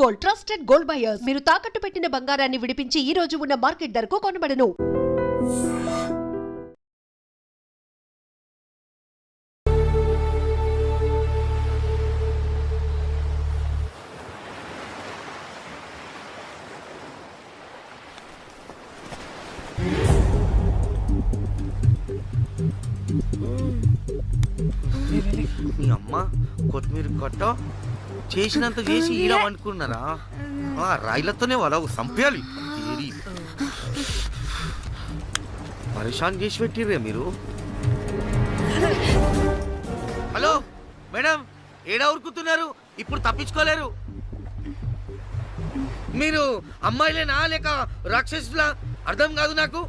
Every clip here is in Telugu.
గోల్డ్ ట్రస్టెడ్ గోల్డ్ బయర్స్ మీరు తాకట్టు పెట్టిన బంగారాన్ని విడిపించి ఈ రోజు ఉన్న మార్కెట్ ధరకు కొనబడను. మీ అమ్మ కొత్తిమీర కట్ట చేసినంత చేసి ఈడ అనుకున్నారా ఆ రాయిలతోనే వాళ్ళ సంపేయాలి. పరేషాన్ చేసి పెట్టిర్రే మీరు? హలో మేడం ఏడా ఉరుకుతున్నారు? ఇప్పుడు తప్పించుకోలేరు. మీరు అమ్మాయిలేనా లేక రాక్షసులా? అర్థం కాదు నాకు.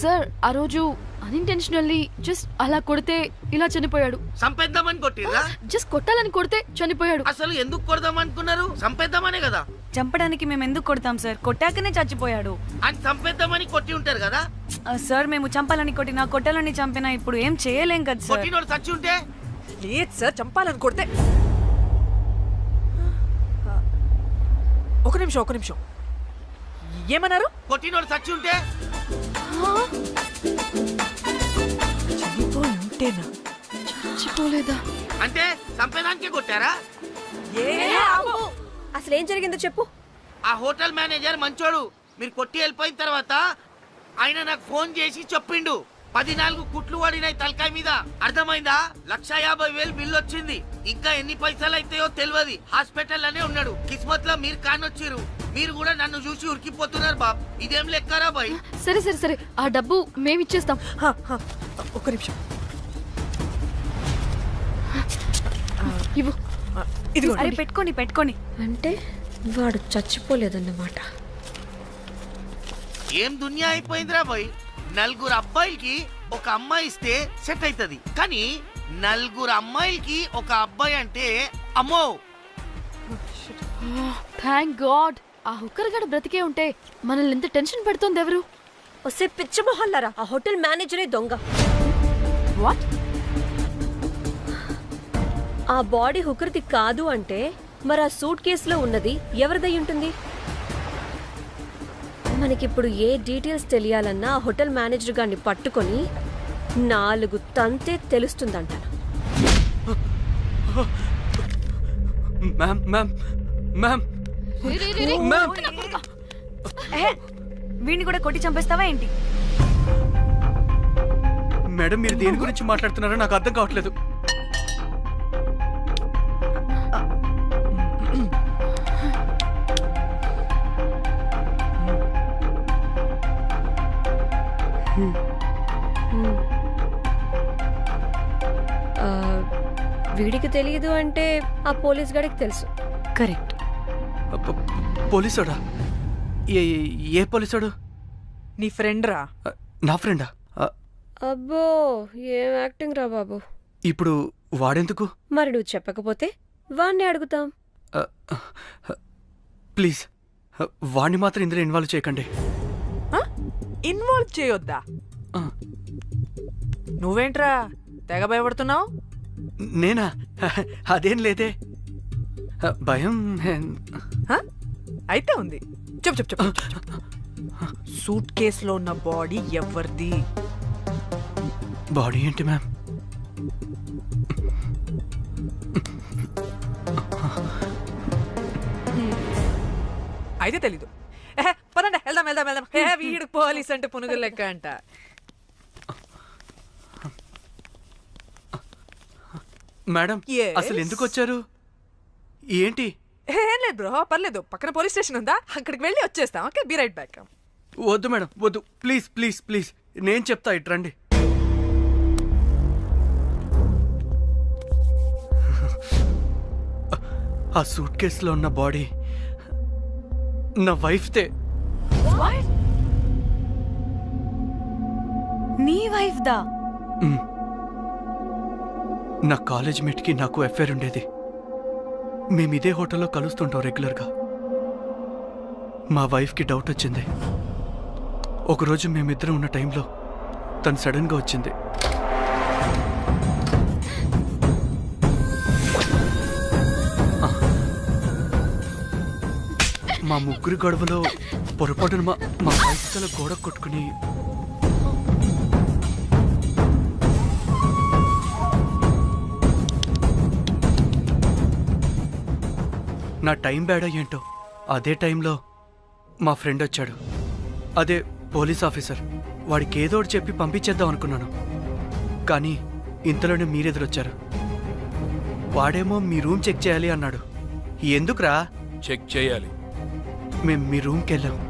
సార్ ఆ రోజు అన్ఇంటెన్షనల్లీ జస్ట్ అలా కొడితే ఇలా చనిపోయాడు. సంపేద్దామని కొట్టిర్రా? జస్ట్ కొట్టాలని కొడితే చనిపోయాడు. అసలు ఎందుకు కొడదాం అనుకున్నారు సంపేద్దామనే కదా? చంపడానికి మేము ఎందుకు కొడతాం సార్? కొట్టాకనే చచ్చిపోయాడు. అని చంపేద్దామని కొట్టి ఉంటారు కదా? సార్ మేము చంపాలని కొట్టినా కొట్టాలని చంపినా ఇప్పుడు ఏం చేయలేం కదా సార్. కొట్టినోడు చచ్చి ఉంటే? లేదు సార్ చంపాలని కొడితే. ఒక నిమిషం ఒక నిమిషం. ఏమన్నారు? కొట్టినోడు చచ్చి ఉంటే? చనిపోయి ఉంటేనా చచ్చిపోలేదా? అంటే చంపేదానికే కొట్టారా? అసలు ఏం జరిగిందో చెప్పు. ఆ హోటల్ మేనేజర్ మంచోడు. మీరు కొట్టి వెళ్ళిపోయిన తర్వాత ఆయన నాకు ఫోన్ చేసి చెప్పిండు. పదినాలుగు కుట్లు పడినాయి తలకాయ మీద. అర్థమైందా? లక్ష యాభై వేలు బిల్లు వచ్చింది. ఇంకా ఎన్ని పైసలు అయితాయో తెలియదు హాస్పిటల్లోనే ఉన్నాడు. కిస్మత్లో మీరు కానొచ్చిరు మీరు కూడా నన్ను చూసి ఉరికిపోతున్నారు బాబ్. ఇదేం లెక్కరా బాయ్? సరే సరే సరే. ఆ డబ్బు మేమిచ్చేస్తాం హ, హ, ఒక నిమిషం. ఇవ్వు. ఆ, ఇదిగో. అరే పెట్టుకోండి పెట్టుకోండి. అంటే వాడు చచ్చిపోలేదన్నమాట. ఏం దునియా అయిపోయిందిరా బాయ్? నలుగురు అబ్బాయిలకి ఒక అమ్మాయి ఇస్తే సెట్ అవుతుంది కానీ నలుగురు అమ్మాయిలకి ఒక అబ్బాయి అంటే అమ్మో! థ్యాంక్ గాడ్ ఆ హుక్కర్ గడ బ్రతికే ఉంటే మనల్ని ఎంత టెన్షన్ పెడుతోంది ఎవరు? వస్తే పిచ్చ మొహల్లారా? ఆ హోటల్ మేనేజరే దొంగ. వాట్ ఆ బాడీ హుకర్ది కాదు అంటే మరి ఆ సూట్ కేసులో ఉన్నది ఎవరిదై ఉంటుంది మనకిప్పుడు ఏ డీటెయిల్స్ తెలియాలన్నా హోటల్ మేనేజర్ గారిని పట్టుకొని నాలుగు తంతే తెలుస్తుందంట మ్యామ్ వీడిని కూడా కొట్టి చంపేస్తావా ఏంటి? మేడం మీరు దేని గురించి మాట్లాడుతున్నారో నాకు అర్థం కావట్లేదు. తెలియదు అంటే ఆ పోలీస్ గాడికి తెలుసు. కరెక్ట్. పోలీసోడా? ఏ ఏ- పోలీసోడు? నీ ఫ్రెండ్ రా నా ఫ్రెండా? అబ్బో ఏం యాక్టింగ్ రా బాబు. ఇప్పుడు వాడెందుకు? మరి నువ్వు చెప్పకపోతే వాణ్ణి అడుగుతాం. ప్లీజ్. వాడిని మాత్రం ఇందులో ఇన్వాల్వ్ చేయకండి. ఇన్వాల్వ్ చేయొద్దా? నువ్వేంట్రా? తెగ భయపడుతున్నావు? నేనా? అదేం లేదే. భయం. అయితే ఉంది. చెప్పు చెప్పు చెప్పు. సూట్ కేసులో ఉన్న బాడీ ఎవరిది? బాడీ ఏంటి మ్యామ్? అయితే తెలీదు. పదండి వెళ్దాం వెళ్దాం వెళ్దాం. ఏ వీడు పోలీస్ అంటే పునుగులు లెక్క అంట. Madam Yes? అసలు ఎందుకు వచ్చారు ఏంటి? ఏ, లేదు బ్రో పర్లేదు. పక్కన పోలీస్ స్టేషన్ ఉందా? అక్కడికి వెళ్ళి వచ్చేస్తాం. Okay be right back. వద్దు మేడం వద్దు. Please please please. నేను చెప్తా ఇట్రండి ఆ సూట్ కేసులో ఉన్న బాడీ నా వైఫ్తే నీ వైఫ్ దా మ్. నా కాలేజ్ మేట్కి నాకు ఎఫ్ఐఆర్ ఉండేది. మేము ఇదే హోటల్లో కలుస్తుంటాం రెగ్యులర్గా. మా వైఫ్కి డౌట్ వచ్చింది. ఒకరోజు మేమిద్దరం ఉన్న టైంలో తను సడన్గా వచ్చింది. మా ముగ్గురి గొడవలో పొరపాటున మా మా వైఫ్ గల గోడ కొట్టుకుని నా టైం బేడా ఏంటో? అదే టైంలో మా ఫ్రెండ్ వచ్చాడు. అదే పోలీస్ ఆఫీసర్. వాడికి ఏదో ఒకటి చెప్పి పంపించేద్దాం అనుకున్నాను. కానీ ఇంతలోనే మీరెదురొచ్చారు. వాడేమో మీ రూమ్ చెక్ చేయాలి అన్నాడు. ఎందుకురా? చెక్ చేయాలి. మేము మీ రూమ్కి వెళ్ళాం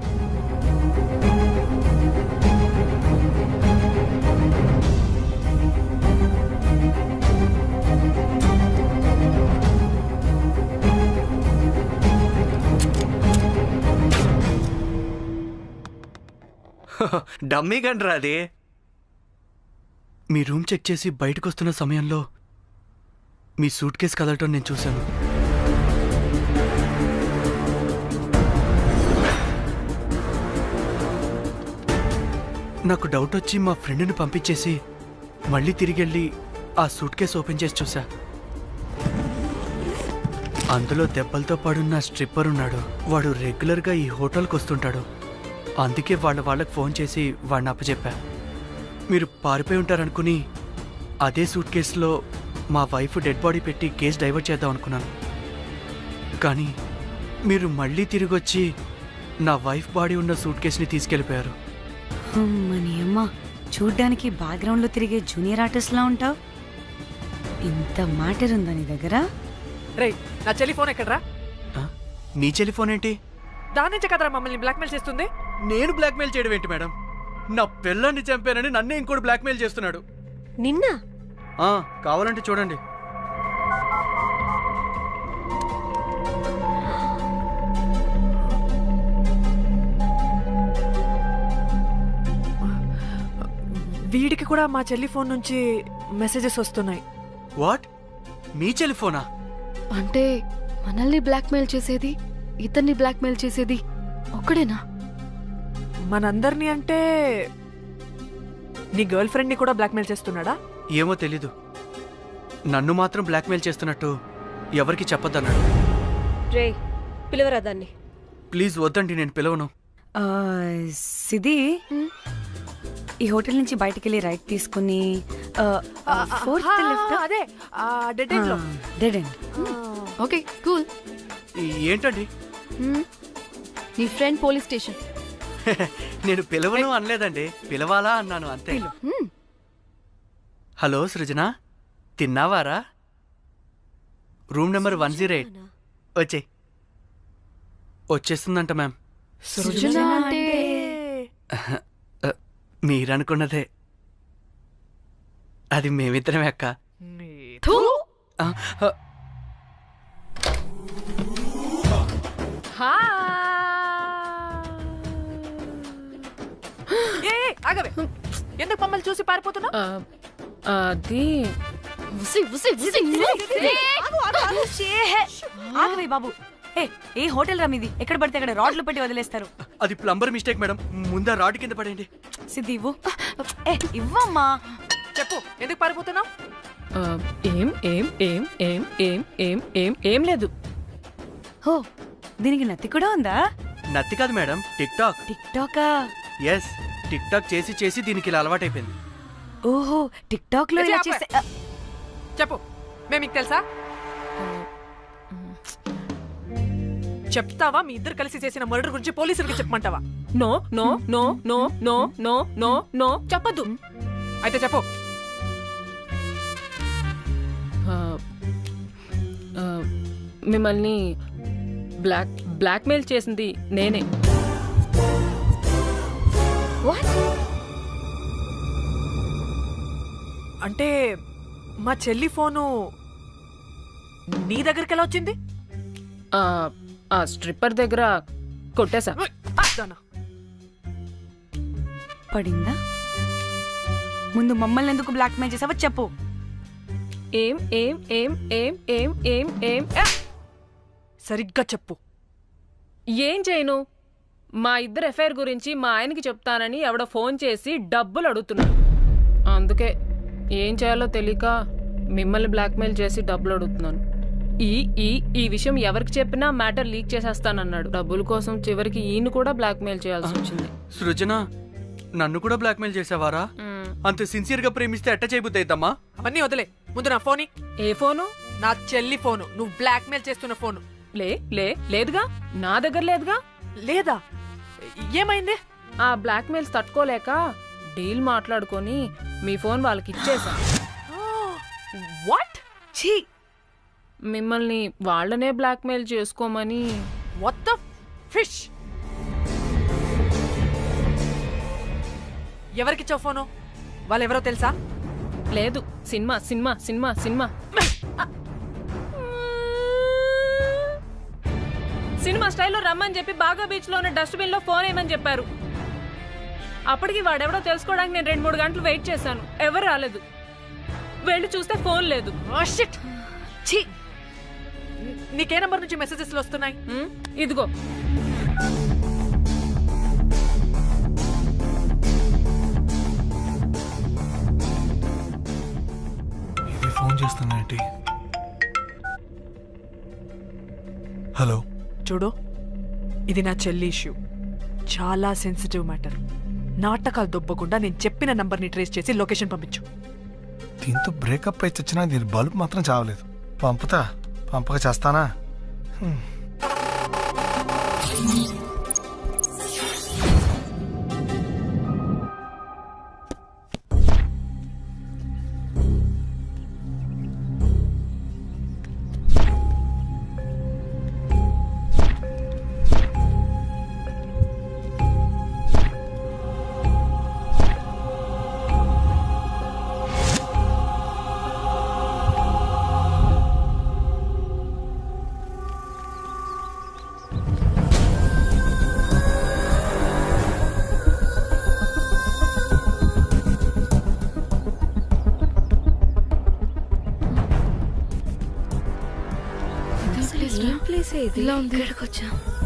డమ్మీ గండ్రా అది. మీ రూమ్ చెక్ చేసి బయటకు వస్తున్న సమయంలో మీ సూట్ కేసు కదలటం నేను చూశాను. నాకు డౌట్ వచ్చి మా ఫ్రెండ్ని పంపించేసి మళ్ళీ తిరిగి వెళ్ళి ఆ సూట్ కేసు ఓపెన్ చేసి చూసా అందులో దెబ్బలతో పడున్న స్ట్రిప్పర్ ఉన్నాడు. వాడు రెగ్యులర్గా ఈ హోటల్కి వస్తుంటాడు అందుకే వాళ్ళ వాళ్ళకి ఫోన్ చేసి వాడిని అప్పచెప్పా. మీరు పారిపోయి ఉంటారనుకుని అదే సూట్ కేసులో మా వైఫ్ డెడ్ బాడీ పెట్టి కేసు డైవర్ట్ చేద్దాం అనుకున్నాను. కానీ మీరు మళ్ళీ తిరిగి వచ్చి నా వైఫ్ బాడీ ఉన్న సూట్ కేసుని తీసుకెళ్ళిపోయారు. అమ్మ చూడ్డానికి బ్యాక్గ్రౌండ్లో తిరిగే జూనియర్ ఆర్టిస్ట్ లా ఉంటావు? ఇంత మ్యాటర్ ఉందా నీ దగ్గర? రేయ్ నా చెల్లి ఫోన్ ఎక్కడరా? ఆ? నీ టెలిఫోన్ ఏంటి? దాని నుంచే కదరా మమ్మల్ని బ్లాక్మెయిల్ చేస్తుంది? నేను బ్లాక్మెయిల్ చేయడం ఏంటి మేడం? నా పిల్లాన్ని చంపానని నన్నే ఇంకోటి బ్లాక్మెయిల్ చేస్తున్నాడు. నిన్న? ఆ, కావాలంటే చూడండి. వీడికి కూడా మా చెల్లి ఫోన్ నుంచి మెసేజెస్ వస్తున్నాయి. వాట్? మీ టెలిఫోనా అంటే మనల్ని బ్లాక్మెయిల్ చేసేది ఇతన్ని బ్లాక్మెయిల్ చేసేది ఒక్కడేనా? మనందరినీ అంటే నీ గర్ల్ ఫ్రెండ్ని కూడా బ్లాక్మెయిల్ చేస్తున్నాడా? ఏమో తెలీదు. నన్ను మాత్రం బ్లాక్మెయిల్ చేస్తున్నట్టు ఎవరికి చెప్పొద్దన్నాడు. రే పిలవరా దాన్ని? ప్లీజ్ వద్దండి నేను పిలవను. ఆ, సిది ఈ హోటల్ నుంచి బయటికి వెళ్ళి రైట్ తీసుకుని ఫోర్త్ లెఫ్ట్? అదే డెడ్ ఎండ్లో డెడ్ ఎండ్. Okay cool. ఈ- ఏంటండి? నీ ఫ్రెండ్ పోలీస్ స్టేషన్. నేను పిలవను అనలేదండి. పిలవాలా అన్నాను అంతే. Hello Srujana? తిన్నావారా? Room number one zero eight. వచ్చే వచ్చేస్తుందంట మ్యామ్. సృజన మీరనుకున్నదే. అది మేమిద్దరమే అక్క. థూ! ఆగవే. ఎందుకు మమ్మల్ని చూసి పారిపోతున్నా అది ఉసి ఉసి ఉసి ఆగవే బాబు. ఏ ఏ హోటల్ రా మీది? ఎక్కడ పడితే అక్కడ రాడ్లు పెట్టి వదిలేస్తారు. అది ప్లంబర్ మిస్టేక్ మేడం. ముందా రాడ్ కింద పడేయండి. సిద్ధి ఇవ్వు. ఏ ఇవ్వమ్మా. చెప్పు ఎందుకు పారిపోతున్నావు? ఏం ఏం ఏం ఏం ఏం ఏం ఏం ఏం లేదు. ఓ దీనికి నత్తి కూడా ఉందా? నత్తి కాదు మేడం. TikTok. టిక్ టాకా? ఎస్ టిక్ టాక్ చేసి చేసి దీనికి ఇలా అలవాటైపోయింది. ఓహో టిక్ టాక్లో ఇలా చెప్పు. మేము మీకు తెలుసా? చెప్తావా? మీ ఇద్దరు కలిసి చేసిన మర్డర్ గురించి పోలీసులకి చెప్పమంటావా? No no no no no no no no చెప్పదు అయితే చెప్పు. మిమ్మల్ని బ్లాక్ బ్లాక్మెయిల్ చేసింది నేనే. అంటే మా చెల్లి ఫోను నీ దగ్గరికి ఎలా వచ్చింది? ఆ, ఆ స్ట్రిప్పర్ దగ్గర కొట్టేశా. పడిందా? ముందు మమ్మల్ని ఎందుకు బ్లాక్మెయిల్ చేసావో చెప్పు. ఏం ఏం ఏం ఏం ఏం ఏం ఏం ఆ! సరిగ్గా చెప్పు. ఏం చేయను? మా ఇద్దరు ఎఫ్ఐఆర్ గురించి మా ఆయనకి చెప్తానని ఎవడో ఫోన్ చేసి డబ్బులు అడుగుతున్నాడు. అందుకే ఏం చేయాలో తెలియక మిమ్మల్ని బ్లాక్మెయిల్ చేసి డబ్బులు అడుగుతున్నాను. ఈ ఈ ఈ విషయం ఎవరికి చెప్పినా మ్యాటర్ లీక్ చేసేస్తానన్నాడు. డబ్బుల కోసం చివరికి ఈయన కూడా బ్లాక్మెయిల్ చేయాల్సి వచ్చింది. సృజన నన్ను కూడా బ్లాక్మెయిల్ చేసావారా. అంత సిన్సియర్గా ప్రేమిస్తే ఎట్ట చేయబుద్దయిద్దమ్మా అవన్నీ వదిలే. ముందు నా ఫోన్. ఏ ఫోను? నా చెల్లి ఫోను. నువ్వు బ్లాక్మెయిల్ చేస్తున్న ఫోను. లే లే లేదుగా? నా దగ్గర లేదుగా? లేదా? ఏమైంది? ఆ బ్లాక్మెయిల్స్ తట్టుకోలేక డీల్ మాట్లాడుకొని మీ ఫోన్ వాళ్ళకి ఇచ్చేసా. వాట్? ఛీ! మిమ్మల్ని వాళ్ళనే బ్లాక్మెయిల్ చేసుకోమని. What the fish? ఎవరికిచ్చావు ఫోను? వాళ్ళెవరో తెలుసా? లేదు cinema cinema cinema cinema. Cinema స్టైల్లో రమ్మని చెప్పి బాగా బీచ్లో ఉన్న డస్ట్బిన్లో ఫోన్ వేయమని చెప్పారు. అప్పటికి వాడెవడో తెలుసుకోవడానికి నేను రెండు మూడు గంటలు వెయిట్ చేశాను. ఎవరు రాలేదు. వెళ్ళి చూస్తే ఫోన్ లేదు. ఛీ. నీకే నంబర్ నుంచి మెసేజెస్ వస్తున్నాయి? ఇదిగో. ఇది ఫోన్ హలో. చూడు ఇది నా చెల్లి ఇష్యూ. చాలా సెన్సిటివ్ మ్యాటర్. నాటకాలు దొబ్బకుండా నేను చెప్పిన నంబర్ని ట్రేస్ చేసి లొకేషన్ పంపించు. దీంతో బ్రేకప్ అయితే వచ్చినా దీని బల్బ్ మాత్రం చావలేదు. పంపుతా. పంపక చేస్తానా? ఇలా ఉంది. వచ్చా.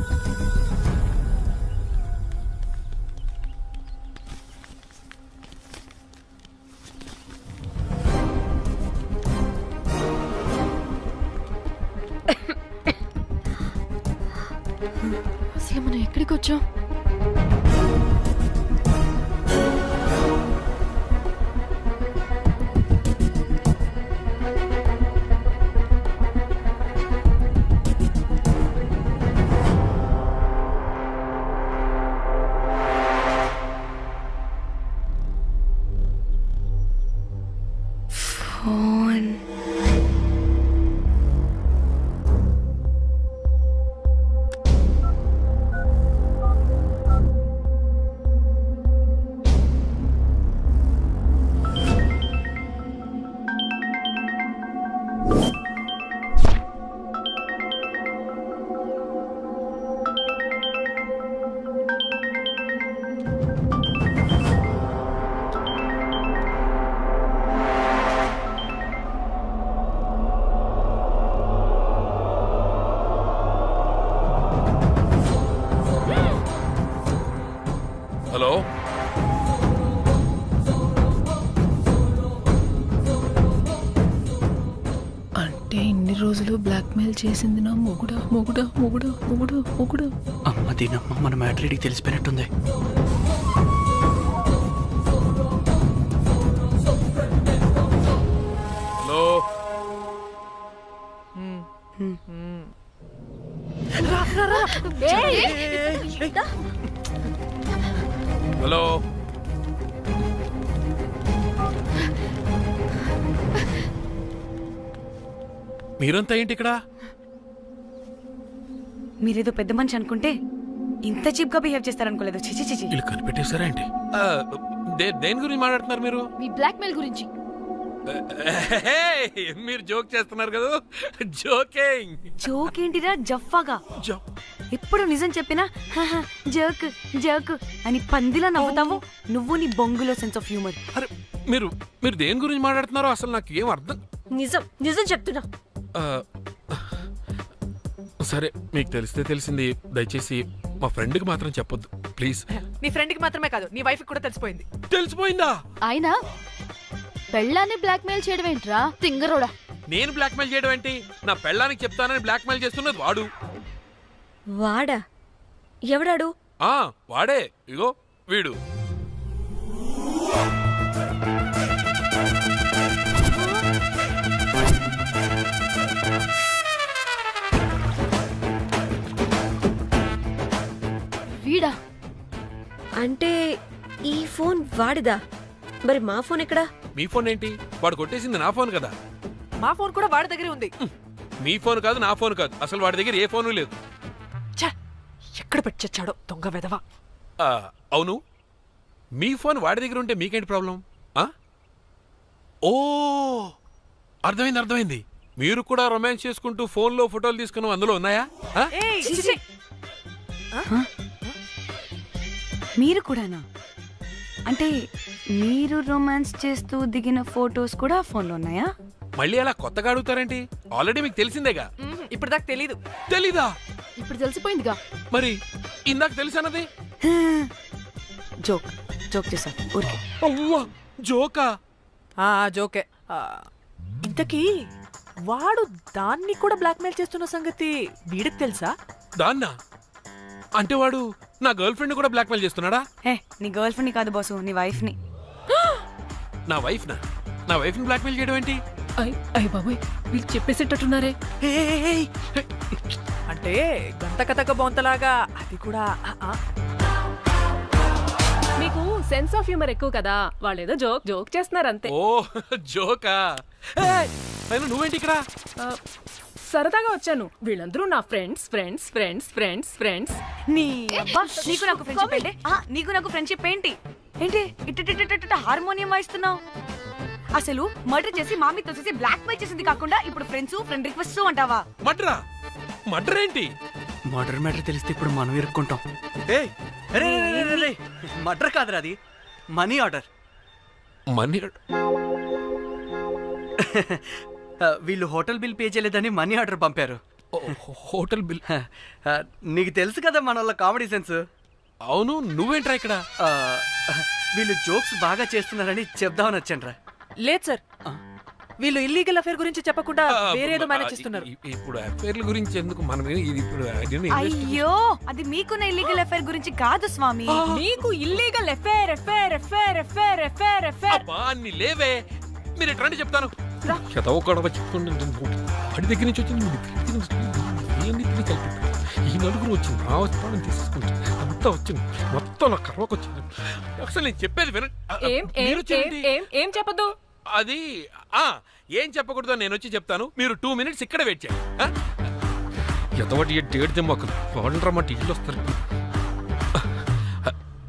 అంటే ఇన్ని రోజులు బ్లాక్మెయిల్ చేసింది నా మొగుడా మొగుడా మొగుడా మొగుడా మొగుడా. అమ్మ దీనమ్మ మన మ్యాట్రీడికి తెలిసిపోయినట్టుంది. మీరంతా ఏంటి ఇక్కడ? మీరేదో పెద్ద మనిషి అనుకుంటే ఇంత చీప్గా బిహేవ్ చేస్తారనుకోలేదు. చిచి చిచి వీళ్ళు కనిపెట్టేశారా ఏంటి? ఆ, దే- దేని గురించి మాట్లాడుతున్నారు మీరు? మీ బ్లాక్మెయిల్ గురించి. హే, మీరు జోక్ చేస్తున్నారు కదా. జోకింగ్. జోక్ ఏంటిరా జఫాగా జోక్ ఎప్పుడు నిజం చెప్పినా "హహ, జోక్ జోక్ అని పందిలా నవ్వుతావు. నువ్వు నీ బొంగులో సెన్స్ ఆఫ్ హ్యూమర్ అరే మీరు మీరు దేని గురించి మాట్లాడుతున్నారో అసలు నాకు ఏం అర్థం? నిజం నిజం చెప్తున్నా. సరే మీకు తెలిస్తే తెలిసింది. దయచేసి మా ఫ్రెండ్కి మాత్రం చెప్పొద్దు. ప్లీజ్. నీ ఫ్రెండ్కి మాత్రమే కాదు నీ వైఫ్కి కూడా తెలిసిపోయింది. తెలిసిపోయిందా? ఆయన పెళ్ళాన్ని బ్లాక్మెయిల్ చేయడం ఏంట్రా? తింగరోడా. నేను బ్లాక్మెయిల్ చేయడం ఏంటి? నా పెళ్ళానికి చెప్తానని బ్లాక్మెయిల్ చేస్తున్నది వాడు. వాడా? ఎవడాడు? ఆ వాడే. ఇగో వీడు. వీడా? అంటే ఈ ఫోన్ వాడిదా? మరి మా ఫోన్ ఎక్కడా? మీ ఫోన్ ఏంటి? వాడు కొట్టేసింది నా ఫోన్ కదా. మా ఫోన్ కూడా వాడి దగ్గరే ఉంది. మీ ఫోన్ కాదు నా ఫోన్ కాదు. అసలు వాడి దగ్గర ఏ ఫోను లేదు. ఛ! ఎక్కడ పెట్టొచ్చాడో దొంగ వెధవ. ఆ, అవును. మీ ఫోన్ వాడి దగ్గర ఉంటే మీకేంటి ప్రాబ్లం? ఆ? ఓ! అర్థమైంది అర్థమైంది. మీరు కూడా రొమాన్స్ చేసుకుంటూ ఫోన్లో ఫోటోలు తీసుకున్నాం అందులో ఉన్నాయా! మీరు కూడానా? అంటే మీరు రొమాన్స్ చేస్తూ దిగిన ఫొటోస్ కూడా ఫోన్లో ఉన్నాయా? మళ్ళీ అలా కొత్తగా అడుగుతారేంటి? ఆల్రెడీ మీకు తెలిసిందేగా? ఇప్పుడు దాకా తెలీదు. తెలీదా? ఇప్పుడు తెలిసిపోయిందిగా. మరి ఇందాక తెలిసన్నది? జోక్ జోక్ చేశా ఊరికే. అవ్వా జోకా? ఆ జోకే. ఆ, ఇంతకీ వాడు దాన్ని కూడా బ్లాక్మెయిల్ చేస్తున్న సంగతి వీడికి తెలుసా? దాన్నా? అంటే వాడు నా గర్ల్ ఫ్రెండ్ కూడా బ్లాక్మెయిల్ చేస్తున్నాడా? హే నీ గర్ల్ ఫ్రెండ్ని కాదు బాసు నీ వైఫ్ని. నా వైఫ్ నా నా వైఫ్ని బ్లాక్మెయిల్ చేయడం ఏంటి? అయ్ అయ్ బాబోయ్ వీళ్ళు చెప్పేసేటట్టున్నారే. అంటే గంట కథక బొంతలాగా అది కూడా. మీకు సెన్స్ ఆఫ్ హ్యూమర్ ఎక్కువ కదా వాళ్ళేదో జోక్ జోక్ చేస్తున్నారు అంతే ఓ జోకా. పైన నువ్వేంటి ఇక్కడ? సరదాగా వచ్చాను. వీళ్ళందరూ నా friends friends friends friends friends నీ అబ్బా నీకు నాకు ఫ్రెండ్షిప్ ఏంటి? ఆ, నీకు నాకు ఫ్రెండ్షిప్ ఏంటి? ఏంటి? ఇట్ట హార్మోనియం వాయిస్తున్నావు. అసలు మర్డర్ చేసి మామితో చేసి బ్లాక్ మెయిల్ చేసింది కాకుండా ఇప్పుడు ఫ్రెండ్స్ ఫ్రెండ్ రిక్వెస్ట్ అంటావా? మడ్రా మడ్ర ఏంటి? మర్డర్ మ్యాటర్ తెలిస్తే ఇప్పుడు మనం ఇరుక్కుంటాం. ఏయ్ మర్డర్ కాదురా అది. మనీ ఆర్డర్ మనీ వీళ్ళు హోటల్ బిల్ పే చేయలేదని మనీ ఆర్డర్ పంపారు. Hotel bill? నీకు తెలుసు కదా మన వాళ్ళ కామెడీ సెన్స్. అవును నువ్వేంట్రా ఇక్కడ? వీళ్ళు జోక్స్ బాగా చేస్తున్నారని చెప్దామని వచ్చాను లేదు సార్. వీళ్ళు ఇల్లీగల్ అఫేర్ గురించి చెప్పకుండా వేరేదో మేనేజ్ చేస్తున్నారు. ఇప్పుడు అఫైర్ల గురించి ఎందుకు మనం ఇది ఇప్పుడు అయ్యో అది మీకున్న ఇల్లీగల్ అఫైర్ గురించి కాదు స్వామి. మీకు illegal affair affair affair affair affair affair అబ్బా అన్ని లేవే. మీరు ఎట్లా అంటే చెప్తాను. చదవ గొడవ చెప్తుండే వాడి దగ్గర నుంచి వచ్చింది తిరిగి కలిపి ఈ నలుగురు వచ్చింది నా వస్తాను తీసేసుకుంటా అంతా వచ్చింది మొత్తం నా కర్వకు వచ్చింది. అసలు నేను చెప్పేది వినండి ఏం చెప్పదు అది ఆ ఏం చెప్పకూడదో నేను వచ్చి చెప్తాను. మీరు టూ మినిట్స్ ఇక్కడ వెయిట్ చేయండి. ఎంతవాటి డేట్ దెమ్మకలు వాళ్ళు రమ్మంటే ఇల్లు వస్తారు.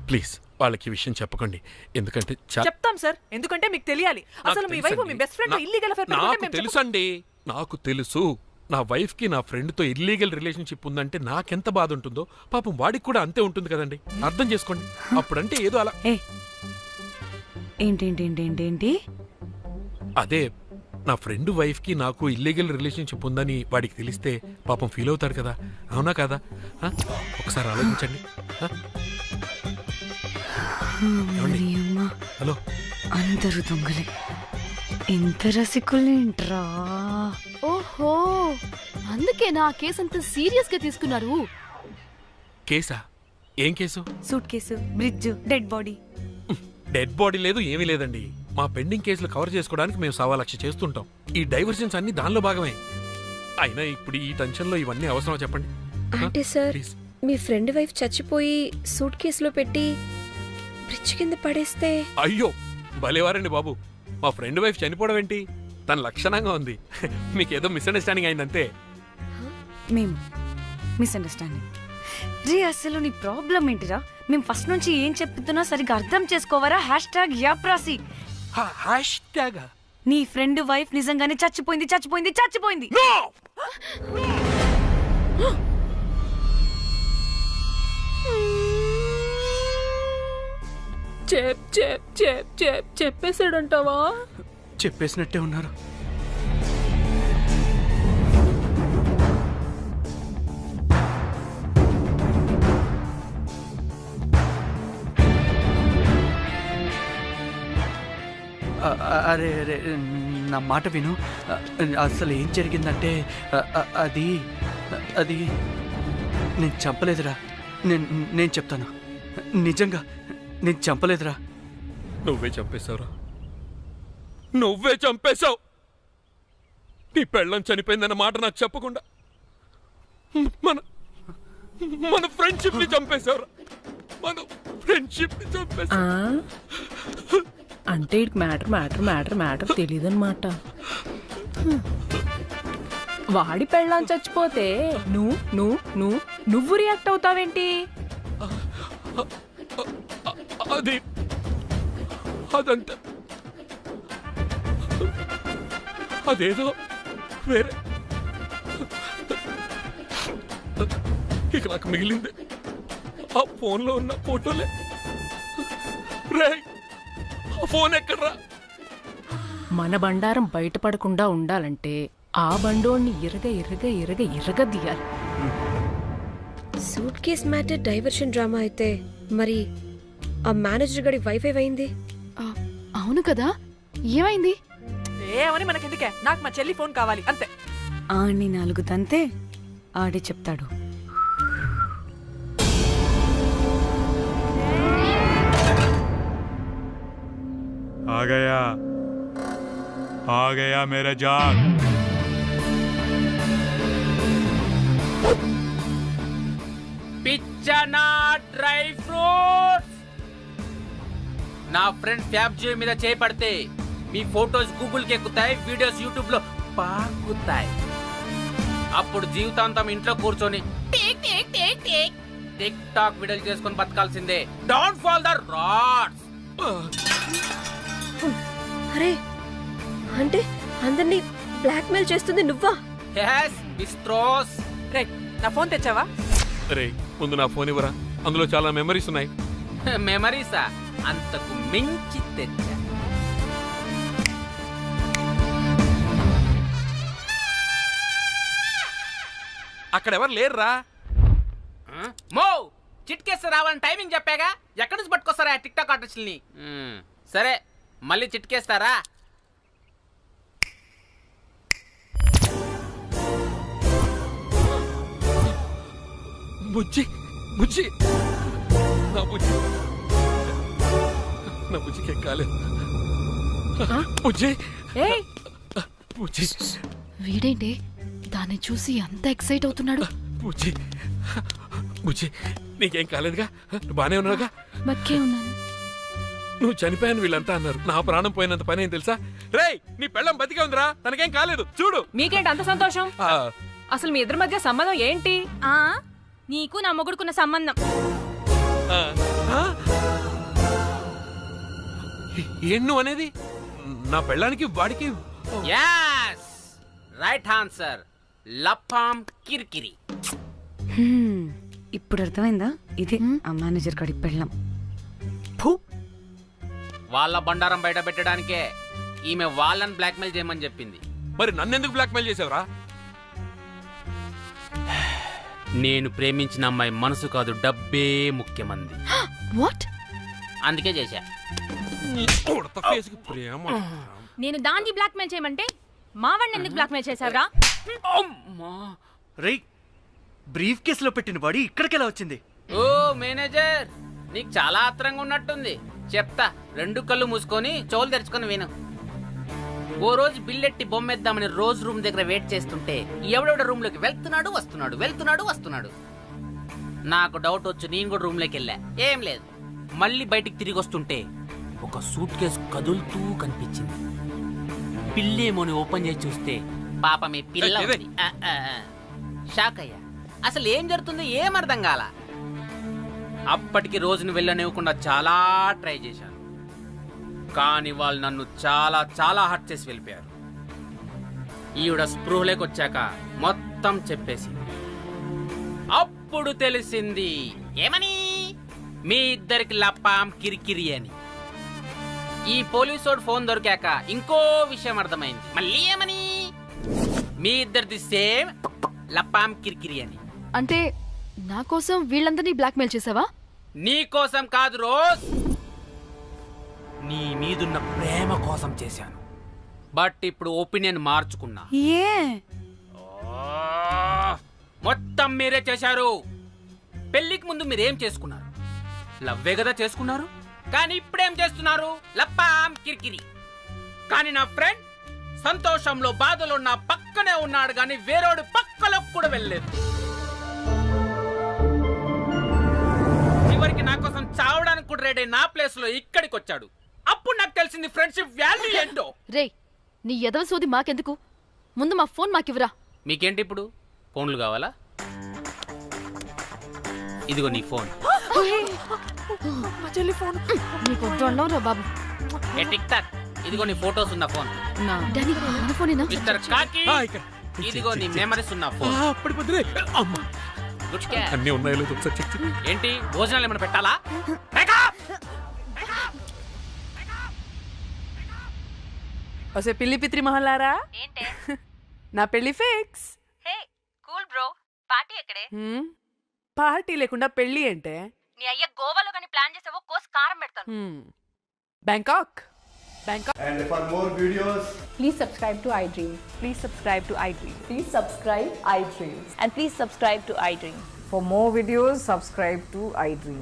ప్లీజ్. వాళ్ళకి విషయం చెప్పకండి. ఎందుకంటే చా- చెప్తాం సార్. ఎందుకంటే మీకు తెలియాలి. అసలు మీ వైఫ్. మీ బెస్ట్ ఫ్రెండ్ ఇల్లీగల్ అఫేర్ నాకు తెలుసండి. నాకు తెలుసు. నా వైఫ్కి నా ఫ్రెండ్తో ఇల్లీగల్ రిలేషన్షిప్ ఉందంటే నాకెంత బాధ ఉంటుందో పాపం వాడికి కూడా అంతే ఉంటుంది కదండి. అర్థం చేసుకోండి. అప్పుడంటే ఏదో అలా. ఏంటి ఏంటి అదే నా ఫ్రెండ్ వైఫ్కి నాకు ఇల్లీగల్ రిలేషన్షిప్ ఉందని వాడికి తెలిస్తే పాపం ఫీల్ అవుతాడు కదా. అవునా కదా? ఒకసారి ఆలోచించండి. మరి అమ్మా? హలో? అందరూ దొంగలే. ఇంత రసికులేంట్రా ఓహో! అందుకే నా కేసు అంత సీరియస్గా తీసుకున్నారు. కేసా? ఏం case? Suit case bridge dead body. Dead body లేదు ఏమీ లేదండి. మా పెండింగ్ కేసులు కవర్ చేసుకోవడానికి మేము సవా లక్ష చేస్తుంటాం. ఈ డైవర్షన్స్ అన్ని దానిలో భాగమే. అయినా ఇప్పుడు ఈ టెన్షన్లో ఇవన్నీ అవసరం చెప్పండి? అంటే సార్ ప్లీజ్. మీ ఫ్రెండ్ వైఫ్ చచ్చిపోయి సూట్ కేసులో పెట్టి బ్రిడ్జ్ కింద పడేస్తే? అయ్యో భలేవారండి బాబు. మా ఫ్రెండ్ వైఫ్ చనిపోవడం ఏంటి? తన లక్షణంగా ఉంది. మీకేదో మిస్అండర్స్టాండింగ్ అయిందంతే. మేము మిస్అండర్స్టాండింగ్. రే అసలు నీ ప్రాబ్లం ఏంటిరా? మేము ఫస్ట్ నుంచి ఏం చెప్తున్నా సరిగ్గా అర్థం చేసుకోవరా? హ్యాష్ ట్యాగ్ యాప్రాసి. హ్యాష్ ట్యాగ్ నీ ఫ్రెండ్ వైఫ్ నిజంగానే చచ్చిపోయింది చచ్చిపోయింది చచ్చిపోయింది. చెప్ చెప్ చెప్ చెప్ చెప్పేసాడంటావా చెప్పేసినట్టే ఉన్నారు. అరే అరే నా మాట విను. అసలు ఏం జరిగిందంటే అది అది నేను చంపలేదురా. నేను నేను చెప్తాను. నిజంగా నేను చంపలేదురా. నువ్వే చంపేశావురా. నువ్వే చంపేశావు. నీ పెళ్ళం చనిపోయిందన్న మాట నాకు చెప్పకుండా మన మన ఫ్రెండ్షిప్ని చంపేశావురా. మన ఫ్రెండ్షిప్ని చంపేశావు అంటే ఇటు మ్యాటర్ మ్యాటర్ మ్యాటర్ మ్యాటర్ తెలియదు అనమాట వాడి పెళ్ళాం చచ్చిపోతే నువ్వు నువ్వు నువ్వు నువ్వు రియాక్ట్ అవుతావేంటి? అది. అదంతా. అదేదో వేరే. ఇక నాకు మిగిలింది. ఆ ఫోన్లో ఉన్న ఫోటోలే. రే ఆ ఫోన్ ఎక్కడ్రా? మన బండారం బయటపడకుండా ఉండాలంటే ఆ బండోడిని ఇరగ ఇరగ ఇరగ ఇరగ తీయాలి. Suit case matter diversion drama అయితే మరి ఆ మేనేజర్ గడి వైఫై అయింది ఆ, అవును కదా ఏమైంది ఏమని మనకెందుకే నాకు మా చెల్లి ఫోన్ కావాలి అంతే ఆడిని నాలుగు తంతే ఆడే చెప్తాడు आ गया आ गया मेरा जाग పిచ్చనా డ్రై ఫ్రూట్స్ నా ఫ్రెండ్ ఫ్యాబ్ జియో మీద చేపడితే మీ ఫోటోస్ గూగుల్కి ఎక్కుతాయి వీడియోస్ యూట్యూబ్లో పాకుతాయి. అప్పుడు జీవితాంతం ఇంట్లో కూర్చొని tik tik tik tik TikTok వీడియోలు చేసుకొని బతకాల్సిందే. డోంట్ ఫాల్ ద రాడ్స్ అరే అంటే అందరినీ బ్లాక్మెయిల్ చేస్తుంది నువ్వా? Yes బిస్ట్రోస్ రే నా ఫోన్ తెచ్చావా? రే ముందు నా ఫోన్ ఇవ్వరా? అందులో చాలా మెమరీస్ ఉన్నాయి. మెమరీసా అంతకు మించి తెచ్చా. అక్కడ ఎవరు లేరురా? మో! చిట్కేస్తే రావాలని టైమింగ్ చెప్పాగా? ఎక్కడి నుంచి పట్టుకొస్తారా టిక్ టాక్ ఆర్టిస్టుల్ని. సరే మళ్ళీ చిట్కేస్తారా? బుజ్జి బుజ్జి. నా బుజ్జి. నా బుజ్జికి ఎక్కాలి బుజ్జి. ఏయ్! బుజ్జి. వీడేంటి? దాన్ని చూసి అంత ఎక్సైట్ అవుతున్నాడు. బుజ్జి. బుజ్జి నీకేం కాలేదుగా? నువ్వు బానే ఉన్నావుగా? బతికే ఉన్నాను. నువ్వు చనిపోయాను వీళ్ళంతా అన్నారు. నా ప్రాణం పోయినంత పని ఏం తెలుసా? రేయ్ నీ పెళ్ళం బతికే ఉందిరా. తనకేం కాలేదు. చూడు. మీకేంటి అంత సంతోషం? అసలు మీ ఇద్దరి మధ్య సంబంధం ఏంటి? ఆ నీకు నా మొగుడుకున్న సంబంధం? ఏ- నువ్వు అనేది? నా పెళ్ళానికి వాడికి యాస్ రైట్ ఆన్సర్ లపాం కిరికిరి. ఇప్పుడు అర్థమైందా? ఇది ఆ మేనేజర్ గడి పెళ్ళం. వాళ్ళ బండారం బయట పెట్టడానికే ఈమె వాళ్ళని బ్లాక్మెయిల్ చేయమని చెప్పింది. మరి నన్నెందుకు బ్లాక్మెయిల్ చేసావురా? నేను ప్రేమించిన అమ్మాయి మనసు కాదు డబ్బే ముఖ్యమంది. వాట్ అందుకే చేశా. నేను దాన్ని బ్లాక్మెయిల్ చేయమంటే మావాడిని ఎందుకు బ్లాక్మెయిల్ చేశావురా? రేయ్ బ్రీఫ్ కేసులో పెట్టిన బాడీ ఇక్కడికెలా వచ్చింది? ఓ మేనేజర్ నీకు చాలా ఆత్రంగా ఉన్నట్టుంది. చెప్తా రెండు కళ్ళు మూసుకొని చెవులు తెరుచుకొని విను. ఓ రోజు బిల్లెట్టి బొమ్మేద్దామని రోజు రూమ్ దగ్గర వెయిట్ చేస్తుంటే ఎవడెవడ రూమ్లోకి వెళ్తున్నాడు వస్తున్నాడు వెళ్తున్నాడు వస్తున్నాడు నాకు డౌట్ వచ్చి నేను కూడా రూమ్లోకి వెళ్ళా ఏం లేదు మళ్ళీ బయటికి తిరిగి వస్తుంటే ఒక సూట్ కేసు కదులుతూ కనిపించింది పిల్లేమోని ఓపెన్ చేసి చూస్తే పాప మీ పిల్ల ఏయ్, ఏదే? ఉంది. ఆ, ఆ, ఆ. షాక్ అయ్యా అసలు ఏం జరుగుతుందో ఏం అర్థం కాల అప్పటికి రోజును వెళ్ళనివ్వకుండా చాలా ట్రై చేశాను కానీ వాళ్ళు నన్ను చాలా చాలా హర్ట్ చేసి వెళ్ళిపోయారు. ఈవిడ స్పృహలోకి వచ్చాక మొత్తం చెప్పేసింది. అప్పుడు తెలిసింది ఏమని? మీ ఇద్దరికి లపాం కిరికిరి అని. ఈ పోలీసోడు ఫోన్ దొరికాక ఇంకో విషయం అర్థమైంది. మళ్ళీ ఏమని? మీ ఇద్దరిది సేమ్ లపాం కిరికిరి అని. అంటే నా కోసం వీళ్ళందరినీ బ్లాక్మెయిల్ చేసావా? నీ కోసం కాదు రోజ్! నీ మీదున్న ప్రేమ కోసం చేశాను. బట్ ఇప్పుడు ఒపీనియన్ మార్చుకున్నా. ఏ? మొత్తం మీరే చేశారు. పెళ్ళికి ముందు మీరేం చేసుకున్నారు? లవ్వే కదా చేసుకున్నారు? కానీ ఇప్పుడేం చేస్తున్నారు? లప్పాం కిరికిరి. కానీ నా ఫ్రెండ్ సంతోషంలో బాధలో నా పక్కనే ఉన్నాడు కానీ వేరేడు పక్కలోకి కూడా వెళ్ళలేదు. చివరికి నా కోసం చావడానికి కూడా రెడీ నా ప్లేస్లో ఇక్కడికి వచ్చాడు అప్పుడు నాకు తెలిసింది ఫ్రెండ్షిప్ వాల్యూ ఏంటో. రే నీ ఎదవ సోది మాకెందుకు? ముందు మా ఫోన్ మాకివ్వరా. మీకేంటి ఇప్పుడు? ఫోన్లు కావాలా? ఇదిగో నీ ఫోన్. ఫోన్. నీకు దండం రా బాబు. ఏ టిక్ టాక్? ఇదిగో నీ ఫోటోస్ ఉన్న ఫోన్. డానీ మన ఫోనేనా మిస్టర్ కాకి ఇదిగో నీ మెమరీస్ ఉన్న ఫోన్. అమ్మ. Good cat. అన్నీ ఉన్నాయో లేదో ఒకసారి చెక్ చెయ్యి. ఏంటి? భోజనాలు ఏమైనా పెట్టాలా? వసే పిల్లి పిత్రి మహల్లారా ఏంటే నా పెళ్ళి fix hey cool bro party ఎక్కడే పార్టీ లేకుండా పెళ్ళి అంటే? నీ అయ్య గోవాలో కానీ ప్లాన్ చేసావో కోసి కారం పెడతాను. Bangkok Bangkok and for more videos Please subscribe to iDream. Please subscribe to iDream Please subscribe iDream. And please subscribe to iDream For more videos, subscribe to iDream.